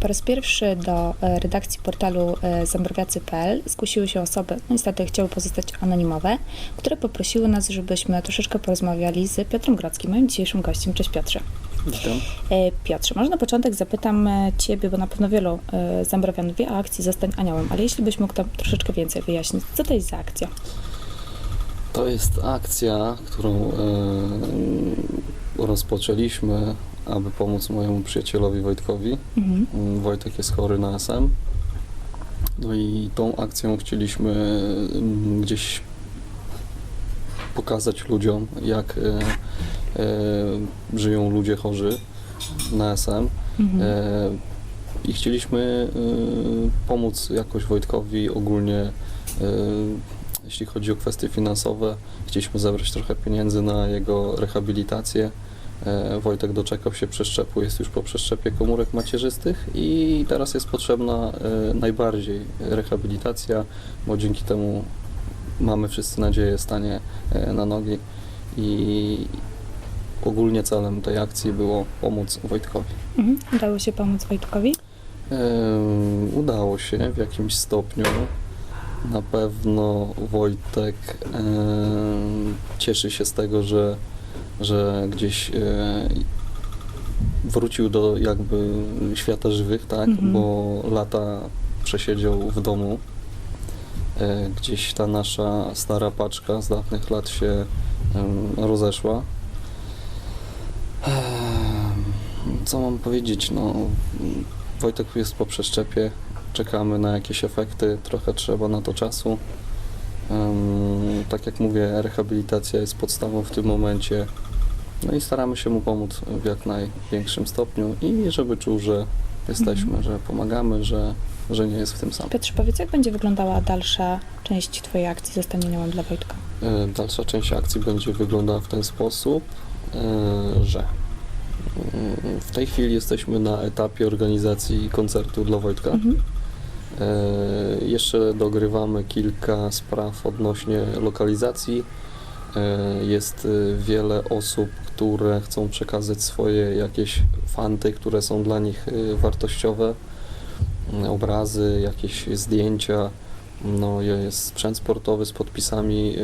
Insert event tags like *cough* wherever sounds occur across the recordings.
Po raz pierwszy do e, redakcji portalu e, zambrowiacy.pl zgłosiły się osoby, no niestety chciały pozostać anonimowe, które poprosiły nas, żebyśmy troszeczkę porozmawiali z Piotrem Grodzkim, moim dzisiejszym gościem. Cześć Piotrze. Witam. E, Piotrze, może na początek zapytam Ciebie, bo na pewno wielu Zambrowian wie o akcji Zostań Aniołem, ale jeśli byś mógł tam troszeczkę więcej wyjaśnić, co to jest za akcja? To jest akcja, którą rozpoczęliśmy, aby pomóc mojemu przyjacielowi Wojtkowi. Mhm. Mm, Wojtek jest chory na SM. No i tą akcją chcieliśmy mm, gdzieś pokazać ludziom, jak e, e, żyją ludzie chorzy na SM. Mhm. E, I chcieliśmy e, pomóc jakoś Wojtkowi ogólnie, e, jeśli chodzi o kwestie finansowe. Chcieliśmy zebrać trochę pieniędzy na jego rehabilitację. E, Wojtek doczekał się przeszczepu, jest już po przeszczepie komórek macierzystych i teraz jest potrzebna e, najbardziej rehabilitacja, bo dzięki temu mamy wszyscy nadzieję stanie e, na nogi i ogólnie celem tej akcji było pomóc Wojtkowi. Mhm. Udało się pomóc Wojtkowi? Udało się w jakimś stopniu. Na pewno Wojtek cieszy się z tego, że, że gdzieś e, wrócił do jakby świata żywych, tak? Mhm. Bo lata przesiedział w domu. E, Gdzieś ta nasza stara paczka z dawnych lat się em, rozeszła. Co mam powiedzieć? No, Wojtek jest po przeszczepie, czekamy na jakieś efekty, trochę trzeba na to czasu. Em, tak jak mówię, rehabilitacja jest podstawą w tym momencie. No i staramy się mu pomóc w jak największym stopniu i żeby czuł, że jesteśmy, Mhm. że pomagamy, że, że nie jest w tym sam. Piotrze, powiedz, jak będzie wyglądała dalsza część Twojej akcji Zostań Aniołem dla Wojtka? E, Dalsza część akcji będzie wyglądała w ten sposób, e, że mm, w tej chwili jesteśmy na etapie organizacji koncertu dla Wojtka. Mhm. E, Jeszcze dogrywamy kilka spraw odnośnie lokalizacji. E, Jest e, wiele osób, które chcą przekazać swoje jakieś fanty, które są dla nich e, wartościowe, Mm, obrazy, jakieś zdjęcia. No, jest sprzęt sportowy z podpisami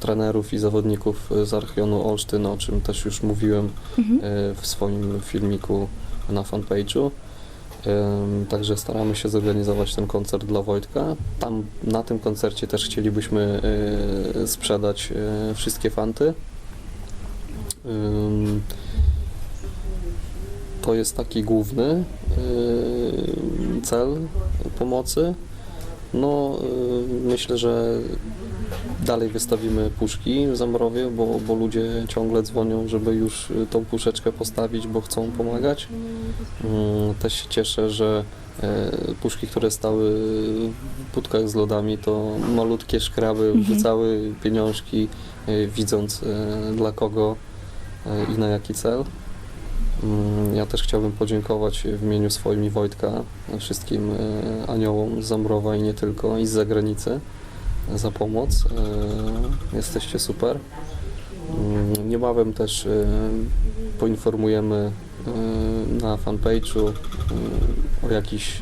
trenerów i zawodników z Archionu Olsztyn, o czym też już mówiłem Mhm. w swoim filmiku na fanpage'u. Także staramy się zorganizować ten koncert dla Wojtka. Tam na tym koncercie też chcielibyśmy e, sprzedać e, wszystkie fanty. To jest taki główny e, cel pomocy. No, myślę, że dalej wystawimy puszki w Zambrowie, bo, bo ludzie ciągle dzwonią, żeby już y, tą puszeczkę postawić, bo chcą pomagać. Mm, Też się cieszę, że e, puszki, które stały w budkach z lodami, to malutkie szkraby Mhm. wrzucały pieniążki, e, widząc e, dla kogo i na jaki cel. Mm, Ja też chciałbym podziękować w imieniu swoim i Wojtka wszystkim aniołom z Zambrowa i nie tylko, i z zagranicy za pomoc. E, Jesteście super. Mm, Niebawem też e, poinformujemy e, na fanpage'u o jakichś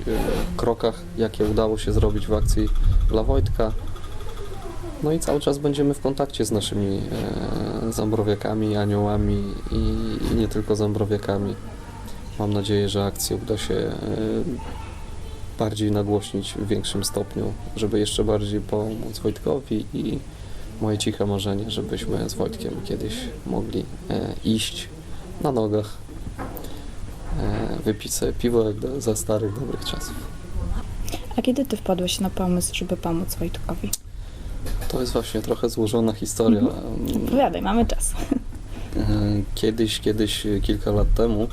krokach, jakie udało się zrobić w akcji dla Wojtka. No i cały czas będziemy w kontakcie z naszymi zambrowiakami, aniołami i, nie tylko zambrowiakami. Mam nadzieję, że akcję uda się bardziej nagłośnić w większym stopniu, żeby jeszcze bardziej pomóc Wojtkowi i moje ciche marzenie, żebyśmy z Wojtkiem kiedyś mogli e, iść na nogach, e, wypić sobie piwo jak do, za starych, dobrych czasów. A kiedy Ty wpadłeś na pomysł, żeby pomóc Wojtkowi? To jest właśnie trochę złożona historia. Mm, Opowiadaj, mamy czas. E, Kiedyś, kiedyś, kilka lat temu,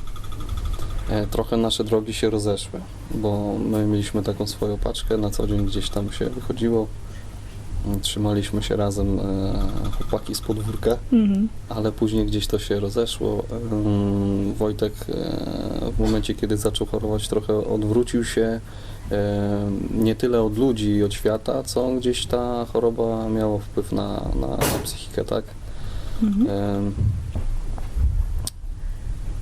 trochę nasze drogi się rozeszły, bo my mieliśmy taką swoją paczkę, na co dzień gdzieś tam się wychodziło. Mm, Trzymaliśmy się razem, e, chłopaki z podwórka, Mhm. ale później gdzieś to się rozeszło. Em, Wojtek e, w momencie, kiedy zaczął chorować, trochę odwrócił się. e, Nie tyle od ludzi i od świata, co gdzieś ta choroba miała wpływ na, na, na psychikę, tak? Mhm.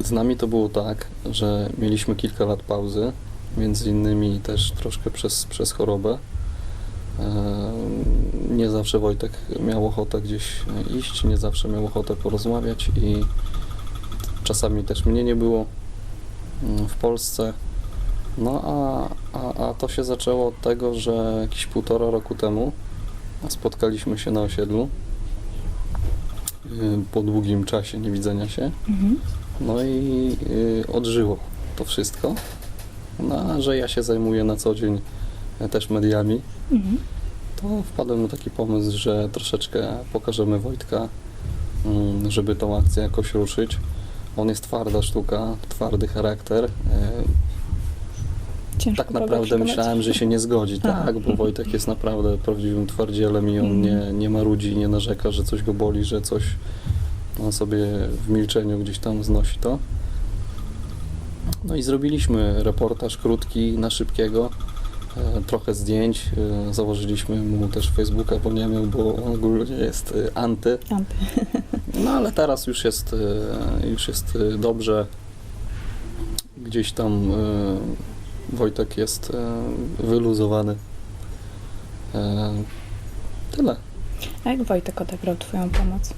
Z nami to było tak, że mieliśmy kilka lat pauzy, między innymi też troszkę przez, przez chorobę. E, Nie zawsze Wojtek miał ochotę gdzieś iść, nie zawsze miał ochotę porozmawiać i czasami też mnie nie było mm, w Polsce. No a, a, a to się zaczęło od tego, że jakieś półtora roku temu spotkaliśmy się na osiedlu y, po długim czasie niewidzenia się. Mhm. No i y, odżyło to wszystko. No, a że ja się zajmuję na co dzień e, też mediami, Mhm. to wpadłem na taki pomysł, że troszeczkę pokażemy Wojtka, mm, żeby tą akcję jakoś ruszyć. On jest twarda sztuka, twardy charakter. E, Ciężko Tak naprawdę myślałem, że się nie zgodzi, *laughs* tak, bo Wojtek jest naprawdę prawdziwym twardzielem i on Mhm. nie, nie marudzi, nie narzeka, że coś go boli, że coś on sobie w milczeniu gdzieś tam znosi to. No i zrobiliśmy reportaż krótki na szybkiego, e, trochę zdjęć, e, założyliśmy mu też Facebooka, bo nie miał, bo on ogólnie jest e, anty. Anty. *laughs* No ale teraz już jest, już jest dobrze. Gdzieś tam Wojtek jest wyluzowany. Tyle. A jak Wojtek odebrał Twoją pomoc?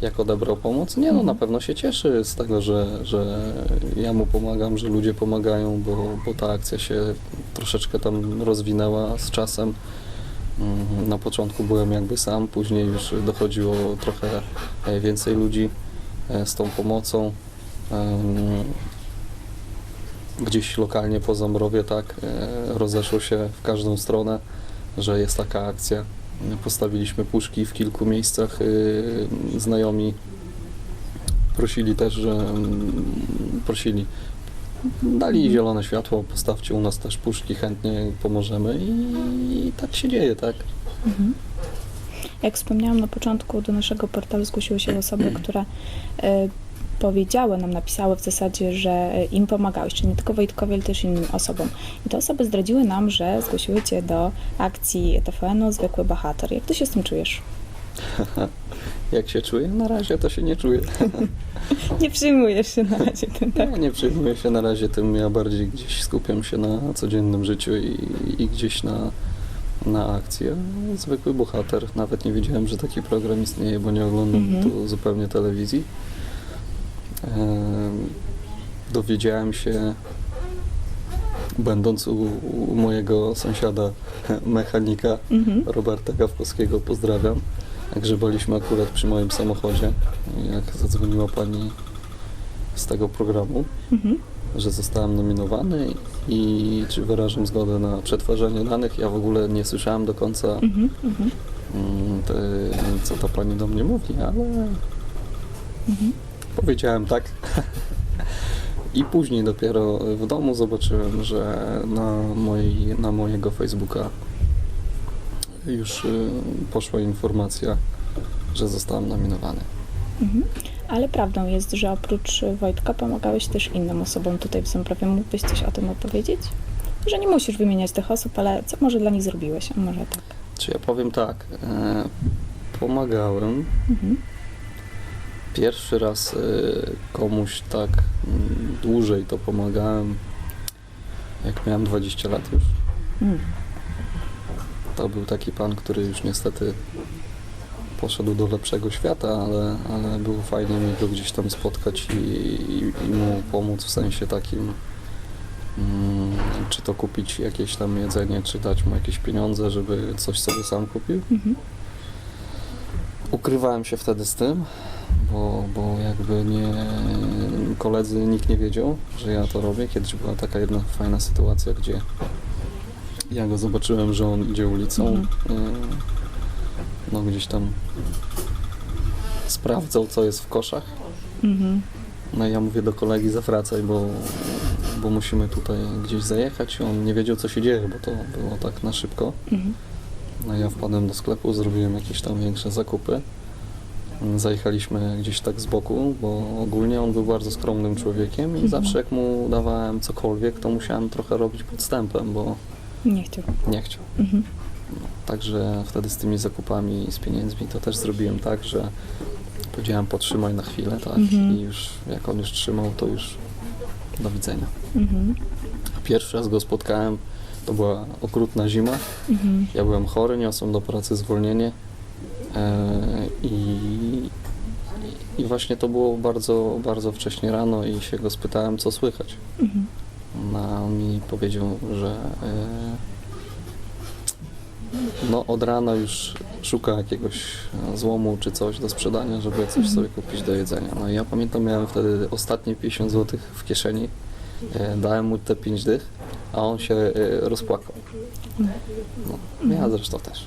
Jak odebrał pomoc? Nie no, Mhm. na pewno się cieszy z tego, że, że ja mu pomagam, że ludzie pomagają, bo, bo ta akcja się troszeczkę tam rozwinęła z czasem. Mm, Na początku byłem jakby sam, później już dochodziło trochę e, więcej ludzi e, z tą pomocą. Gdzieś lokalnie po Zamrowie tak e, rozeszło się w każdą stronę, że jest taka akcja. Postawiliśmy puszki w kilku miejscach. y, Znajomi prosili też, że mm, prosili. Dali zielone światło, postawcie u nas też puszki, chętnie pomożemy i, tak się dzieje, tak? Mhm. Jak wspomniałam na początku, do naszego portalu zgłosiły się osoby, które e, powiedziały nam, napisały w zasadzie, że e, im pomagałeś, czyli nie tylko Wojtkowi, ale też innym osobom. I te osoby zdradziły nam, że zgłosiły Cię do akcji TVN-u Zwykły Bohater. Jak Ty się z tym czujesz? *laughs* Jak się czuję? Na razie to się nie czuję. *laughs* Nie przyjmujesz się na razie tym, tak? Ja nie przejmuję się na razie tym, ja bardziej gdzieś skupiam się na codziennym życiu i, i gdzieś na, na akcję. Zwykły bohater. Nawet nie wiedziałem, że taki program istnieje, bo nie oglądam Mhm. tu zupełnie telewizji. Em, dowiedziałem się, będąc u, u mojego sąsiada *laughs* mechanika, Mhm. Roberta Gawkowskiego, pozdrawiam. Grzebaliśmy akurat przy moim samochodzie, jak zadzwoniła pani z tego programu, Mhm. że zostałem nominowany i czy wyrażam zgodę na przetwarzanie danych. Ja w ogóle nie słyszałem do końca, Mhm. Mhm. mm, te, co ta pani do mnie mówi, ale Mhm. Powiedziałem tak. *laughs* I później dopiero w domu zobaczyłem, że na, mojej, na mojego Facebooka już y, poszła informacja, że zostałem nominowany. Mhm. Ale prawdą jest, że oprócz Wojtka pomagałeś też innym osobom tutaj w Ząbrowie. Mógłbyś coś o tym opowiedzieć? Że nie musisz wymieniać tych osób, ale co może dla nich zrobiłeś? A może tak. Czy ja powiem tak, e, pomagałem Mhm. Pierwszy raz y, komuś tak mm, dłużej to pomagałem, jak miałem 20 lat już. Mm. To był taki pan, który już niestety poszedł do lepszego świata, ale, ale było fajnie mi go gdzieś tam spotkać i, i, i mu pomóc w sensie takim, mm, czy to kupić jakieś tam jedzenie, czy dać mu jakieś pieniądze, żeby coś sobie sam kupił. Mhm. Ukrywałem się wtedy z tym, bo, bo jakby nie, koledzy, nikt nie wiedział, że ja to robię. Kiedyś była taka jedna fajna sytuacja, gdzie ja go zobaczyłem, że on idzie ulicą, Mhm. y, no gdzieś tam sprawdzał, co jest w koszach. Mhm. No i ja mówię do kolegi, zawracaj, bo, bo musimy tutaj gdzieś zajechać. On nie wiedział, co się dzieje, bo to było tak na szybko. Mhm. No ja wpadłem do sklepu, zrobiłem jakieś tam większe zakupy. Zajechaliśmy gdzieś tak z boku, bo ogólnie on był bardzo skromnym człowiekiem i zawsze jak mu dawałem cokolwiek, to musiałem trochę robić podstępem, bo Nie chciał. nie chciał. Mhm. Także wtedy z tymi zakupami, z pieniędzmi to też zrobiłem tak, że Powiedziałem, potrzymaj na chwilę, tak? Mhm. I już jak on już trzymał, to już do widzenia. Mhm. Pierwszy raz go spotkałem, to była okrutna zima. Mhm. Ja byłem chory, niosłem do pracy zwolnienie e, i, i właśnie to było bardzo, bardzo wcześnie rano i się go spytałem, co słychać. Mhm. No, on mi powiedział, że e, no od rana już szuka jakiegoś e, złomu czy coś do sprzedania, żeby coś Mhm. sobie kupić do jedzenia. No i ja pamiętam, miałem wtedy ostatnie 50 zł w kieszeni, dałem mu te 5 dych, a on się e, rozpłakał. No, ja zresztą też.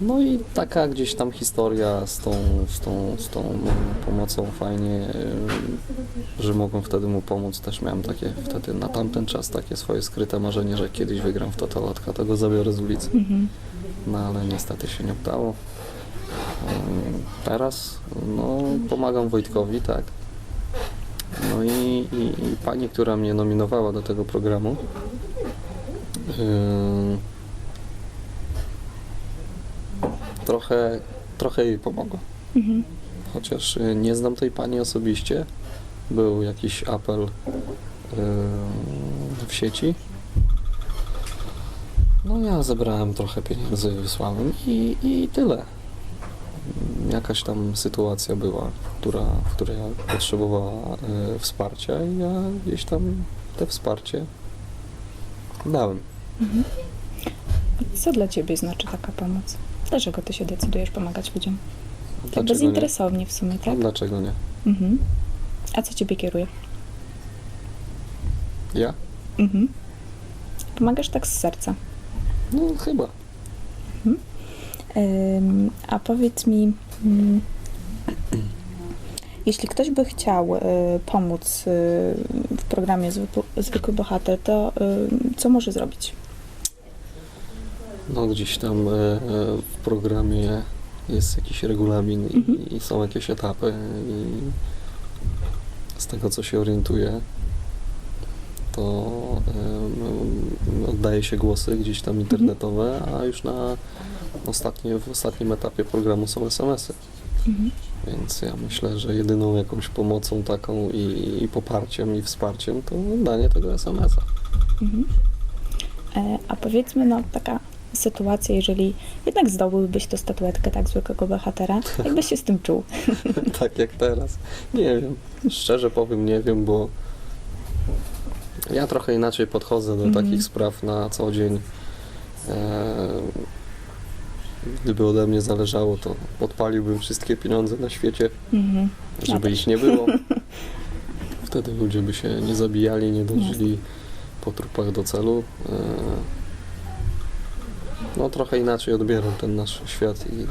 No i taka gdzieś tam historia z tą, z tą, z tą pomocą fajnie, y, że mogłem wtedy mu pomóc. Też miałem takie wtedy na tamten czas takie swoje skryte marzenie, że kiedyś wygram w totalatka, to go zabiorę z ulicy. No ale niestety się nie udało. Teraz no, pomagam Wojtkowi, tak. No i, i, i pani, która mnie nominowała do tego programu, ym, trochę, trochę jej pomogła. Mhm. Chociaż y, nie znam tej pani osobiście. Był jakiś apel ym, w sieci. No ja zebrałem trochę pieniędzy, wysłałem i, i tyle. Jakaś tam sytuacja była, która, w której ja potrzebowała y, wsparcia i ja gdzieś tam te wsparcie dałem. Mhm. Co dla Ciebie znaczy taka pomoc? Dlaczego Ty się decydujesz pomagać ludziom? Tak Dlaczego nie? bezinteresownie w sumie, tak? dlaczego nie? Mhm. A co Ciebie kieruje? Ja? Mhm. Pomagasz tak z serca. No chyba. Ym, a powiedz mi, jeśli ktoś by chciał y, pomóc y, w programie Zwykły, Bohater, to y, co może zrobić? No gdzieś tam w programie jest jakiś regulamin i, Mhm. i są jakieś etapy i z tego co się orientuję to oddaje się głosy gdzieś tam internetowe, a już na ostatnie, w ostatnim etapie programu są SMS-y. Mhm. Więc ja myślę, że jedyną jakąś pomocą taką i, i poparciem i wsparciem to danie tego SMS-a. Mhm. E, a powiedzmy, no taka sytuacja, jeżeli jednak zdobyłbyś tę statuetkę tak zwykłego bohatera, *laughs* jakbyś się z tym czuł? *laughs* tak jak teraz. Nie wiem. Szczerze powiem, nie wiem, bo ja trochę inaczej podchodzę do Mhm. takich spraw na co dzień. E, Gdyby ode mnie zależało, to odpaliłbym wszystkie pieniądze na świecie, Mhm. żeby ich nie było. *laughs* Wtedy ludzie by się nie zabijali, nie dążyli po trupach do celu. E, No trochę inaczej odbieram ten nasz świat i, i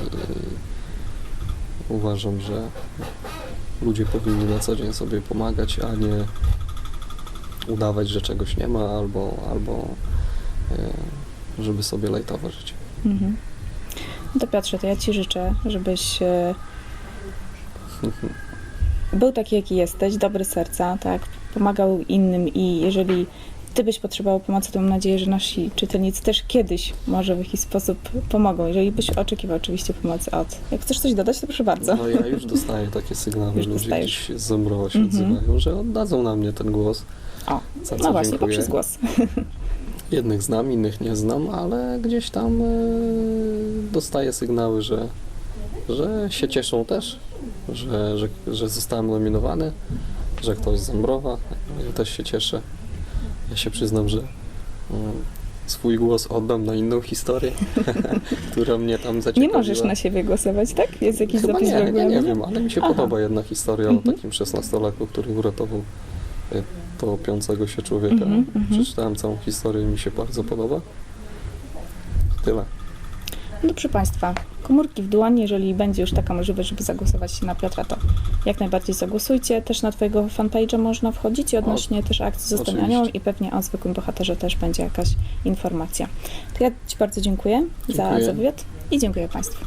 uważam, że ludzie powinni na co dzień sobie pomagać, a nie udawać, że czegoś nie ma, albo, albo e, żeby sobie lajtować życie. Mhm. No to Piotrze, to ja Ci życzę, żebyś e, był taki, jaki jesteś, dobry serca, tak, pomagał innym i jeżeli Ty byś potrzebował pomocy, to mam nadzieję, że nasi czytelnicy też kiedyś może w jakiś sposób pomogą, jeżeli byś oczekiwał oczywiście pomocy od. Jak chcesz coś dodać, to proszę bardzo. No ja już dostaję takie sygnały, Już ludzie dostajesz. gdzieś z Zembrowa się Mhm. odzywają, że oddadzą na mnie ten głos. O, no właśnie, dziękuję. poprzez głos. *laughs* Jednych znam, innych nie znam, ale gdzieś tam e, dostaję sygnały, że, że się cieszą też, że, że, że zostałem nominowany, że ktoś z Zembrowa. Ja też się cieszę. Ja się przyznam, że mm, swój głos oddam na inną historię, *laughs* która mnie tam Nie zaciekawiła. możesz na siebie głosować, tak? Jest jakiś Chyba zapis nie, regulaminie? nie wiem, ale mi się Aha. podoba jedna historia Mhm. o takim szesnastolatku, który uratował e, topiącego się człowieka. Mhm, mhm. Przeczytałem całą historię i mi się bardzo podoba. Tyle. No proszę Państwa, komórki w dłoni, jeżeli będzie już taka możliwość, żeby zagłosować na Piotra, to jak najbardziej zagłosujcie. Też na Twojego fanpage'a można wchodzić i odnośnie też akcji Zostań. Aniołem i pewnie o zwykłym bohaterze też będzie jakaś informacja. To ja Ci bardzo dziękuję, Dziękuję. za wywiad i dziękuję Państwu.